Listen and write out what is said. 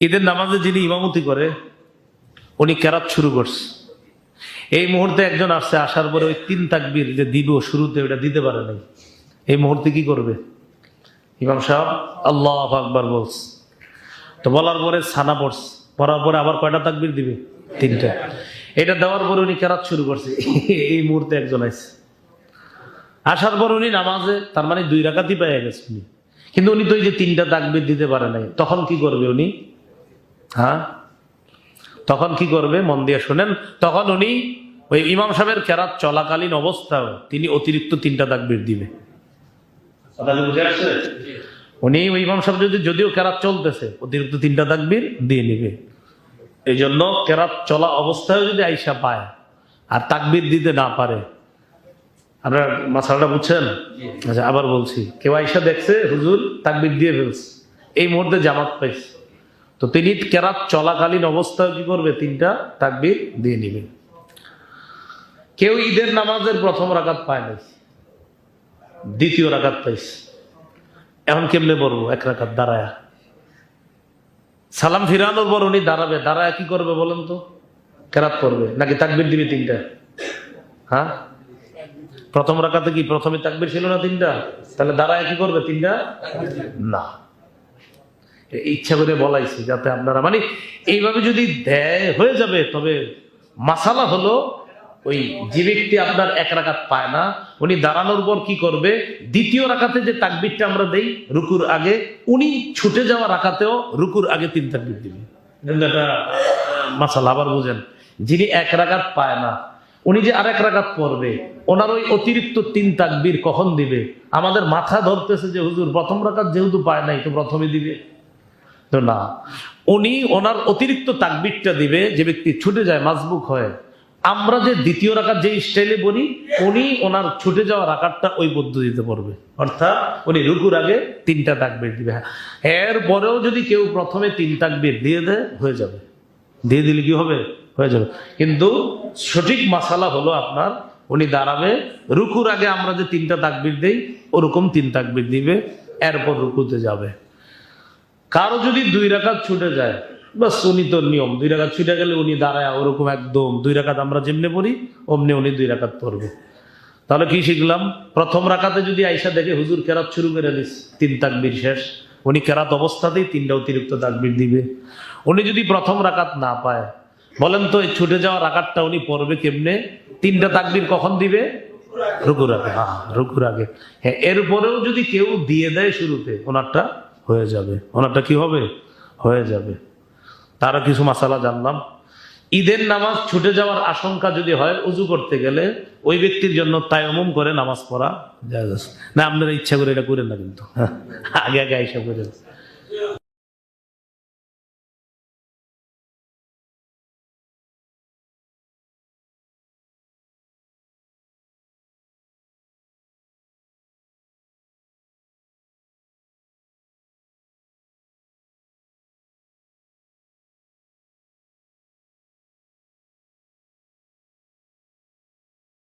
ঈদের নামাজে যিনি ইমামতি করে, উনি কেরাত শুরু করছে। এই মুহূর্তে একজন আসছে, আসার পরে ওই তিন তাকবির যে দিব শুরুতে ওটা দিতে পারে নাই। এই মুহূর্তে কি করবে? ইমাম সাহেব, আল্লাহ আকবার বলছে। তো বলার পরে ছানা পড়ছে। পড়ার পরে আবার কয়টা তাকবির দিবে? তিনটা। এটা দেওয়ার পরে উনি কেরাত শুরু করছে। এই মুহূর্তে একজন আছে আসার পর উনি নামাজে, তার মানে দুই রাকাতই পেয়ে গেছে উনি। কিন্তু উনি তো এই যে তিনটা তাকবির দিতে পারে নাই, তখন কি করবে উনি? হ্যাঁ? তখন কি করবে? মন দিয়ে শোনেন। তখন উনি ওই ইমাম সাহেবের কেরাত চলাকালীন অবস্থাও তিনি অতিরিক্ত তিনটা তাকবির দিবে? উনি ওই ইমাম সাহেব যদি যদিও কেরাত চলতেছে অতিরিক্ত তিনটা তাকবির দিয়ে নিবে। এই জন্য কেরাত চলা অবস্থায় যদি আইসা পায় আর তাকবির দিতে না পারে। আপনার মাসালাটা বুঝছেন? আচ্ছা আবার বলছি। কেউ আইসা দেখছে হুজুর তাকবির দিয়ে ফেলছে। এই মুহূর্তে জামাত পাইছে। তো তিনি কেরাত চলাকালীন অবস্থায় কি করবে? তিনটা তাকবির দিয়ে নিবে। কেউ ঈদের নামাজের প্রথম রাকাত পায় নাই। দ্বিতীয় রাকাত পাইছে। এখন কেমনে পড়ব? এক রাকাত দাঁড়ায়া। সালাম ফিরানোর পর উনি দাঁড়াবে। দাঁড়ায় কি করবে বলেন তো? কেরাত করবে। নাকি তাকবির দিবে তিনটা? হ্যাঁ? প্রথম রাকাতে কি প্রথমে তাকবির ছিল না তিনটা? তাহলে দাঁড়ায় কি করবে? তিনটা? না। ইচ্ছা করে বলাইছি যাতে আপনারা মানে এইভাবে যদি দেয় হয়ে যাবে, তবে মাসালা হলো ওই যে ব্যক্তি আপনার এক রাকাত পায় না, উনি দাঁড়ানোর পর কি করবে? দ্বিতীয় রাখাতে যে তাকবিরটা আমরা দেই রুকুর আগে, উনি ছুটে যাওয়া রাকাতেও রুকুর আগে তিন তাকবির কিন্তু এটা মাসালা আবার বুঝেন, যিনি এক রাকাত পায় না, উনি যে আরেক রাকাত পড়বে, ওনার ওই অতিরিক্ত তিন তাকবির কখন দিবে? আমাদের মাথা ধরতেছে যে, হুজুর, প্রথম রাকাত যেহেতু পায় নাই, তো প্রথমে দিবে। তো না। উনি ওনার অতিরিক্ত তাকবিরটা দিবে, যে ব্যক্তি ছুটে যায়, মাজবুক হয়। আমরা যে দ্বিতীয় রাকাত যে স্টাইলে বলি, উনি ওনার ছুটে যাওয়া রাকাতটা ওই পদ্ধতিতে পড়বে। অর্থাৎ উনি রুকুর আগে তিনটা তাকবির দিবে। এরপরেও যদি কেউ প্রথমে তিন তাকবির দিয়ে দেয়, হয়ে যাবে। দিয়ে দিলে কি হবে? হয়ে যাবে। কিন্তু সঠিক মাসালা হলো আপনার, উনি দাঁড়াবে, রুকুর আগে আমরা যে তিনটা তাকবির দিই, ওরকম তিন তাকবির দিবে, এরপর রুকুতে যাবে। কারও যদি দুই রাকাত ছুটে যায়, বাস উনি তো নিয়ম, দুই রাকাত ছুটে গেলে উনি দাঁড়ায়, ওরকম একদম, দুই রাকাত আমরা যেমনি পড়ি, অমনি উনি দুই রাকাত পড়বে। তাহলে কি শিখলাম? প্রথম রাকাতে যদি আইসা দেখে, হুজুর, কেরাত শুরু করে দিস, তিন তাকবির শেষ। উনি কেরাত অবস্থাতেই তিনটা অতিরিক্ত তাকবির দিবে। উনি যদি প্রথম রাকাত না পায়, বলেন তো, এই ছুটে যাওয়া রাকাতটা উনি পড়বে কেমনে? তিনটা তাকবির কখন দিবে? রুকুর আগে হ্যাঁ রুকুর আগে। হ্যাঁ এরপরেও যদি কেউ দিয়ে দেয় শুরুতে, ওনারটা হয়ে যাবে। ওনারটা কি হবে? হয়ে যাবে। তারা কিছু মাসালা জানলাম। ঈদের নামাজ ছুটে যাওয়ার আশঙ্কা যদি হয়, উজু করতে গেলে ওই ব্যক্তির জন্য তায়মুম করে নামাজ পড়া যায় না, আপনারা ইচ্ছা করে এটা করেন না কিন্তু। আগে আগে আইসা করে